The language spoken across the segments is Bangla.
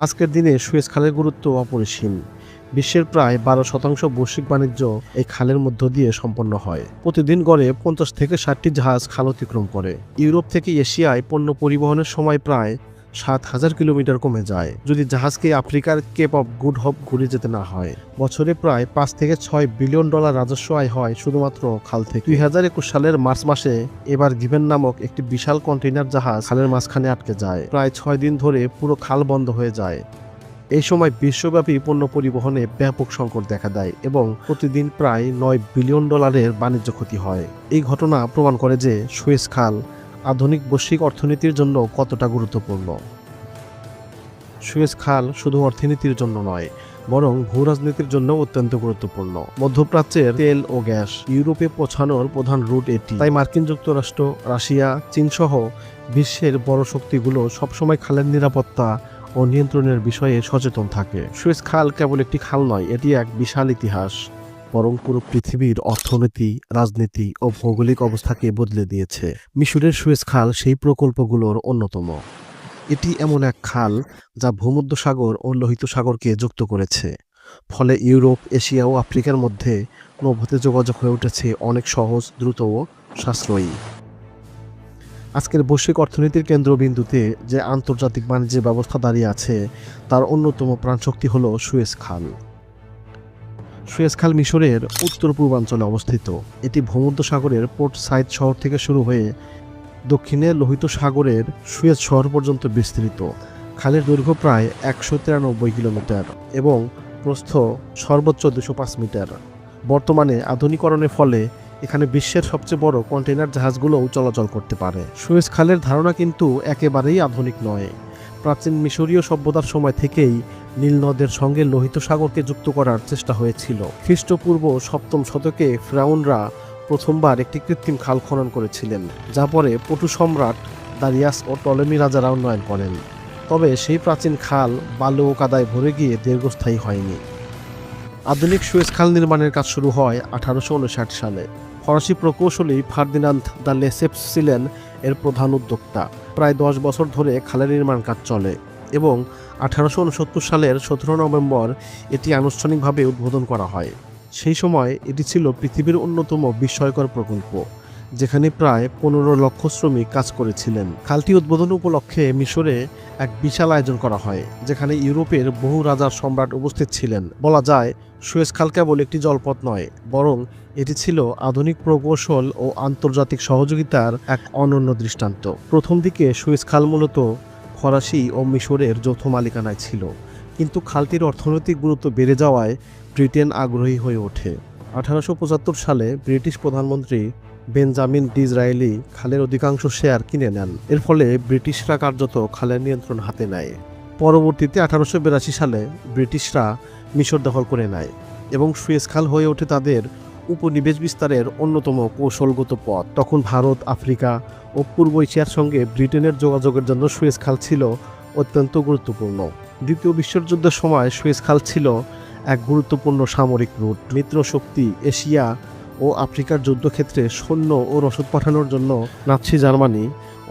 আজকের দিনে সুয়েজ খালের গুরুত্ব অপরিসীম। বিশ্বের প্রায় বারো শতাংশ বৈশ্বিক বাণিজ্য এই খালের মধ্য দিয়ে সম্পন্ন হয়। প্রতিদিন গড়ে পঞ্চাশ থেকে ষাটটি জাহাজ খাল অতিক্রম করে। ইউরোপ থেকে এশিয়ায় পণ্য পরিবহনের সময় প্রায় সাত হাজার কিলোমিটার কমে যায়। যদি জাহাজকে আফ্রিকার কেপ অফ গুড হপ ঘুরে যেতে না হয়, বছরে প্রায় পাঁচ থেকে ছয় বিলিয়ন ডলার রাজস্ব আয় হয় শুধুমাত্র খাল থেকে। দুই হাজার একুশ সালের মার্চ মাসে এবার গিভেন নামক একটি বিশাল কন্টেইনার জাহাজ খালের মাঝখানে আটকে যায়। প্রায় ছয় দিন ধরে পুরো খাল বন্ধ হয়ে যায়। এই সময় বিশ্বব্যাপী পণ্য পরিবহনে ব্যাপক সংকট দেখা দেয় এবং প্রতিদিন প্রায় নয় বিলিয়ন ডলারের বাণিজ্য ক্ষতি হয়। এই ঘটনা প্রমাণ করে যে সুয়েজ খাল আধুনিক বৈশ্বিক অর্থনীতির জন্য কতটা গুরুত্বপূর্ণ? সুয়েজ খাল শুধু অর্থনীতির জন্য নয়, বরং ভূ রাজনীতির জন্য অত্যন্ত গুরুত্বপূর্ণ। মধ্যপ্রাচ্যের তেল ও গ্যাস ইউরোপে পৌঁছানোর প্রধান রুট এটি। তাই মার্কিন যুক্তরাষ্ট্র, রাশিয়া চীন সহ বিশ্বের বড় শক্তিগুলো সবসময় খালের নিরাপত্তা ও নিয়ন্ত্রণের বিষয়ে সচেতন থাকে। সুয়েজ খাল কেবল একটি খাল নয়, এটি এক বিশাল ইতিহাস। বরং পুরো পৃথিবীর অর্থনীতি, রাজনীতি ও ভৌগোলিক অবস্থাকে বদলে দিয়েছে। মিশরের সুয়েজ খাল সেই প্রকল্পগুলোর অন্যতম। এটি এমন এক খাল যা ভূমধ্যসাগর ও লোহিত সাগরকে যুক্ত করেছে। ফলে ইউরোপ, এশিয়া ও আফ্রিকার মধ্যে নৌপথে যোগাযোগ হয়ে উঠেছে অনেক সহজ, দ্রুত ও সাশ্রয়ী। আজকের বৈশ্বিক অর্থনীতির কেন্দ্রবিন্দুতে যে আন্তর্জাতিক বাণিজ্যের ব্যবস্থা দাঁড়িয়ে আছে, তার অন্যতম প্রাণশক্তি হল সুয়েজ খাল। সুয়েজ খাল মিশরের উত্তর পূর্বাঞ্চলে অবস্থিত। এটি ভূমধ্যসাগরের পোর্ট সাইড শহর থেকে শুরু হয়ে দক্ষিণে লোহিত সাগরের সুয়েজ শহর পর্যন্ত বিস্তৃত। খালের দৈর্ঘ্য প্রায় একশো তিরানব্বই কিলোমিটার এবং প্রস্থ সর্বোচ্চ দুশো পাঁচ মিটার। বর্তমানে আধুনিকরণের ফলে এখানে বিশ্বের সবচেয়ে বড় কন্টেইনার জাহাজগুলোও চলাচল করতে পারে। সুয়েজ খালের ধারণা কিন্তু একেবারেই আধুনিক নয়। প্রাচীন মিশরীয় সভ্যতার সময় থেকেই নীল নদের সঙ্গে লোহিত সাগরকে যুক্ত করার চেষ্টা হয়েছিল। খ্রিস্টপূর্ব সপ্তম শতকে ফ্রাউনরা প্রথমবার একটি কৃত্রিম খাল খনন করেছিলেন, যা পরে পটু সম্রাট দারিয়াস ও টলেমি রাজারা উন্নয়ন করেন। তবে সেই প্রাচীন খাল বালু ও কাদায় ভরে গিয়ে দীর্ঘস্থায়ী হয়নি। আধুনিক সুয়েজ খাল নির্মাণের কাজ শুরু হয় আঠারোশো উনষাট সালে। ফরাসি প্রকৌশলী ফার্দিনান্দ দ্য লেসেপস ছিলেন এর প্রধান উদ্যোক্তা। প্রায় দশ বছর ধরে খালের নির্মাণ কাজ চলে এবং আঠারোশো উনসত্তর সালের সতেরো নভেম্বর এটি আনুষ্ঠানিকভাবে উদ্বোধন করা হয়। সেই সময় এটি ছিল পৃথিবীর অন্যতম বিস্ময়কর প্রকল্প, যেখানে প্রায় পনেরো লক্ষ শ্রমিক কাজ করেছিলেন। খালটি উদ্বোধন উপলক্ষে মিশরে এক বিশাল আয়োজন করা হয়, যেখানে ইউরোপের বহু রাজার সম্রাট উপস্থিত ছিলেন। বলা যায়, সুয়েজ খাল কেবল একটি জলপথ নয়, বরং এটি ছিল আধুনিক প্রকৌশল ও আন্তর্জাতিক সহযোগিতার এক অনন্য দৃষ্টান্ত। প্রথম দিকে সুয়েজ খাল মূলত ফরাসি ও মিশরের যৌথ মালিকানায় ছিল। কিন্তু খালটির অর্থনৈতিক গুরুত্ব বেড়ে যাওয়ায় ব্রিটেন আগ্রহী হয়ে ওঠে। আঠারোশো পঁচাত্তর সালে ব্রিটিশ প্রধানমন্ত্রী বেঞ্জামিন ডিজরায়েলি খালের অধিকাংশ শেয়ার কিনে নেন। এর ফলে ব্রিটিশরা কার্যত খালের নিয়ন্ত্রণ হাতে নেয়। পরবর্তীতে আঠারোশো বিরাশি সালে ব্রিটিশরা মিশর দখল করে নেয় এবং সুয়েজ খাল হয়ে ওঠে তাদের উপনিবেশ বিস্তারের অন্যতম কৌশলগত পথ। তখন ভারত, আফ্রিকা ও পূর্ব এশিয়ার সঙ্গে ব্রিটেনের যোগাযোগের জন্য সুয়েজ খাল ছিল অত্যন্ত গুরুত্বপূর্ণ। দ্বিতীয় বিশ্বযুদ্ধের সময় সুয়েজ খাল ছিল এক গুরুত্বপূর্ণ সামরিক রুট। মিত্র শক্তি এশিয়া ও আফ্রিকার যুদ্ধক্ষেত্রে সৈন্য ও রসদ পাঠানোর জন্য নাৎসি জার্মানি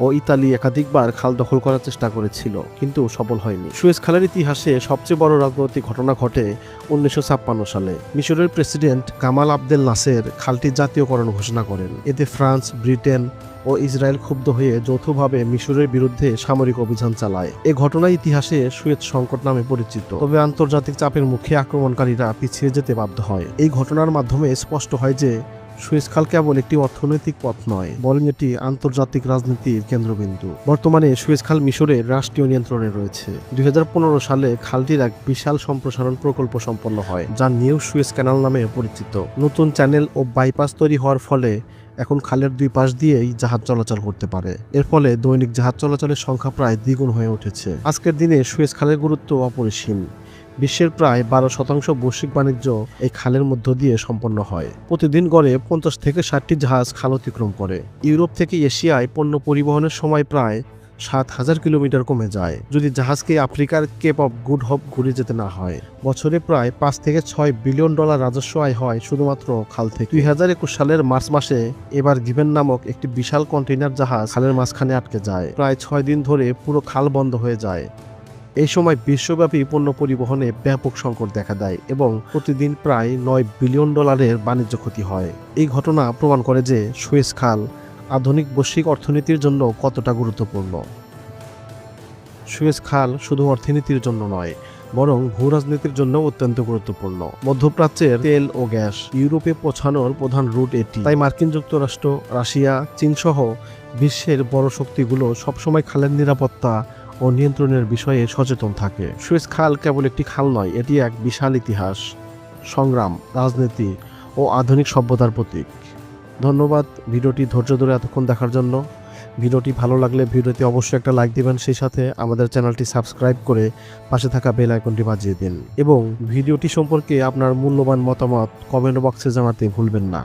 ও ইতালি একাধিকবার খাল দখল করার চেষ্টা করেছিল, কিন্তু সফল হয়নি। সুয়েজ খালের ইতিহাসে সবচেয়ে বড় রাজনৈতিক ঘটনা ঘটে উনিশশো ছাপ্পান্ন সালে। মিশরের প্রেসিডেন্ট কামাল আবদেল নাসের খালটি জাতীয়করণ ঘোষণা করেন। এতে ফ্রান্স, ব্রিটেন ও ইসরায়েল ক্ষুব্ধ হয়ে যৌথভাবে মিশরের বিরুদ্ধে সামরিক অভিযান চালায়। এ ঘটনা ইতিহাসে সুয়েজ সংকট নামে পরিচিত। তবে আন্তর্জাতিক চাপের মুখে আক্রমণকারীরা পিছিয়ে যেতে বাধ্য হয়। এই ঘটনার মাধ্যমে স্পষ্ট হয় যে সুয়েজ খাল কেবল একটি অর্থনৈতিক পথ নয়, বরং এটি আন্তর্জাতিক রাজনীতির কেন্দ্রবিন্দু। বর্তমানে সুয়েজ খাল মিশরের রাষ্ট্রীয় নিয়ন্ত্রণে রয়েছে। দু হাজার পনেরো সালে খালটির এক বিশাল সম্প্রসারণ প্রকল্প সম্পন্ন হয়, যা নিউ সুয়েজ ক্যানাল নামে পরিচিত। নতুন চ্যানেল ও বাইপাস তৈরি হওয়ার ফলে এখন খালের দুই পাশ দিয়েই জাহাজ চলাচল করতে পারে। এর ফলে দৈনিক জাহাজ চলাচলের সংখ্যা প্রায় দ্বিগুণ হয়ে উঠেছে। আজকের দিনে সুয়েজ খালের গুরুত্ব অপরিসীম। বিশ্বের প্রায় বারো শতাংশ বৈশ্বিক বাণিজ্য এই খালের মধ্য দিয়ে সম্পন্ন হয়। প্রতিদিন গড়ে পঞ্চাশ থেকে ষাটটি জাহাজ খাল অতিক্রম করে। ইউরোপ থেকে এশিয়ায় পণ্য পরিবহনের সময় প্রায় সাত হাজার কিলোমিটার কমে যায়। যদি জাহাজকে আফ্রিকার কেপ অফ গুড হপ ঘুরে যেতে না হয়, বছরে প্রায় পাঁচ থেকে ছয় বিলিয়ন ডলার রাজস্ব আয় হয় শুধুমাত্র খাল থেকে। দুই হাজার একুশ সালের মার্চ মাসে এবার গিভেন নামক একটি বিশাল কন্টেইনার জাহাজ খালের মাঝখানে আটকে যায়। প্রায় ছয় দিন ধরে পুরো খাল বন্ধ হয়ে যায়। এই সময় বিশ্বব্যাপী পণ্য পরিবহনে ব্যাপক সংকট দেখা দেয় এবং প্রতিদিন প্রায় নয় বিলিয়ন ডলারের বাণিজ্য ক্ষতি হয়। এই ঘটনা প্রমাণ করে যে সুয়েজ খাল আধুনিক বৈশ্বিক অর্থনীতির জন্য কতটা গুরুত্বপূর্ণ। সুয়েজ খাল শুধু অর্থনীতির জন্য নয়, বরং ভূ রাজনীতির জন্য অত্যন্ত গুরুত্বপূর্ণ। মধ্যপ্রাচ্যের তেল ও গ্যাস ইউরোপে পৌঁছানোর প্রধান রুট এটি। তাই মার্কিন যুক্তরাষ্ট্র, রাশিয়া চীন সহ বিশ্বের বড় শক্তিগুলো সবসময় খালের নিরাপত্তা ও নিয়ন্ত্রণের বিষয়ে সচেতন থাকে। সুয়েজ খাল কেবল একটি খাল নয়, এটি এক বিশাল ইতিহাস, সংগ্রাম, রাজনীতি ও আধুনিক সভ্যতার প্রতীক। ধন্যবাদ ভিডিওটি ধৈর্য ধরে এতক্ষণ দেখার জন্য। ভিডিওটি ভালো লাগলে ভিডিওতে অবশ্যই একটা লাইক দিবেন, সেই সাথে আমাদের চ্যানেলটি সাবস্ক্রাইব করে পাশে থাকা বেল আইকনটি বাজিয়ে দিন। এবং ভিডিওটি সম্পর্কে আপনার মূল্যবান মতামত কমেন্ট বক্সে জানাতে ভুলবেন না।